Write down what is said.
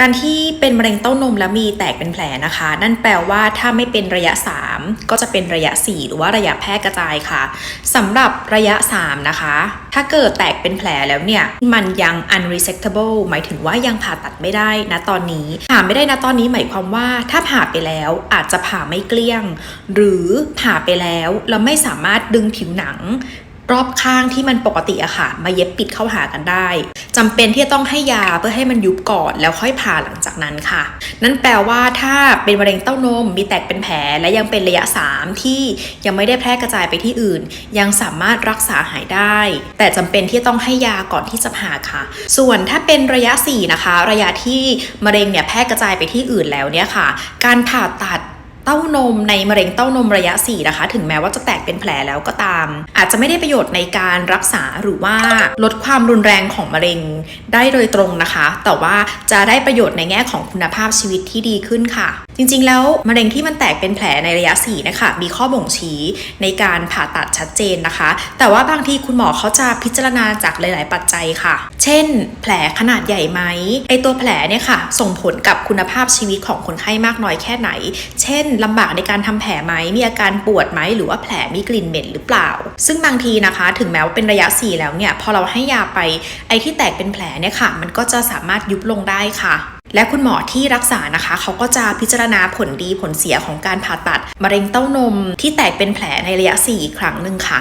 การที่เป็นมะเร็งเต้านมแล้วมีแตกเป็นแผลนะคะ นั่นแปลว่าถ้าไม่เป็นระยะ 3 ก็จะเป็นระยะ 4 หรือว่าระยะแพร่กระจายค่ะสำหรับระยะ 3 นะคะ ถ้าเกิดแตกเป็นแผลแล้วเนี่ย มันยัง unresectable หมายถึงว่ายังผ่าตัดไม่ได้นะตอนนี้ผ่าไม่ได้นะตอนนี้หมายความว่าถ้าผ่าไปแล้วอาจจะผ่าไม่เกลี้ยง หรือผ่าไปแล้วแล้วไม่สามารถดึงผิวหนัง รอบข้างที่มันปกติอะค่ะ มาเย็บปิดเข้าหากันได้จำเป็นที่จะต้องให้ยาเพื่อให้มันยุบก่อนแล้วค่อยผ่าหลังจากนั้นค่ะ นั่นแปลว่าถ้าเป็นมะเร็งเต้านมมีแตกเป็นแผลและยังเป็นระยะ 3 ที่ยังไม่ได้แพร่กระจายไปที่อื่น ยังสามารถรักษาหายได้ แต่จำเป็นที่ต้องให้ยาก่อนที่จะผ่าค่ะ ส่วนถ้าเป็นระยะ 4 นะคะ ระยะที่มะเร็งเนี่ยแพร่กระจายไปที่อื่นแล้วเนี่ยค่ะ การผ่าตัด เต้านมในมะเร็งเต้านมระยะ 4 นะคะ ถึงแม้ว่าจะแตกเป็นแผลแล้วก็ตาม อาจจะไม่ได้ประโยชน์ในการรักษาหรือว่าลดความรุนแรงของมะเร็งได้โดยตรงนะคะ แต่ว่าจะได้ประโยชน์ในแง่ของคุณภาพชีวิตที่ดีขึ้นค่ะจริงๆ แล้วมะเร็งที่มันแตกเป็นแผลในระยะ4นะคะมีข้อบ่งชี้ในการผ่าตัดชัดเจนนะคะ แต่ว่าบางทีคุณหมอเขาจะพิจารณาจากหลาย ๆ ปัจจัยค่ะ เช่น แผลขนาดใหญ่ไหมไอตัวแผลเนี่ยค่ะ ส่งผลกับคุณภาพชีวิตของคนไข้มากน้อยแค่ไหน เช่นลำบากในการทำแผลไหมมีอาการปวดไหมหรือว่าแผลมีกลิ่นเหม็นหรือเปล่า ซึ่งบางทีนะคะ ถึงแม้ว่าเป็นระยะ 4 แล้วเนี่ยพอเราให้ยาไปไอที่แตกเป็นแผลเนี่ยค่ะ มันก็จะสามารถยุบลงได้ค่ะ และคุณหมอที่รักษานะคะ เขาก็จะพิจารณาผลดีผลเสียของการผ่าตัด มะเร็งเต้านมที่แตกเป็นแผลในระยะ 4 อีกครั้งหนึ่งค่ะ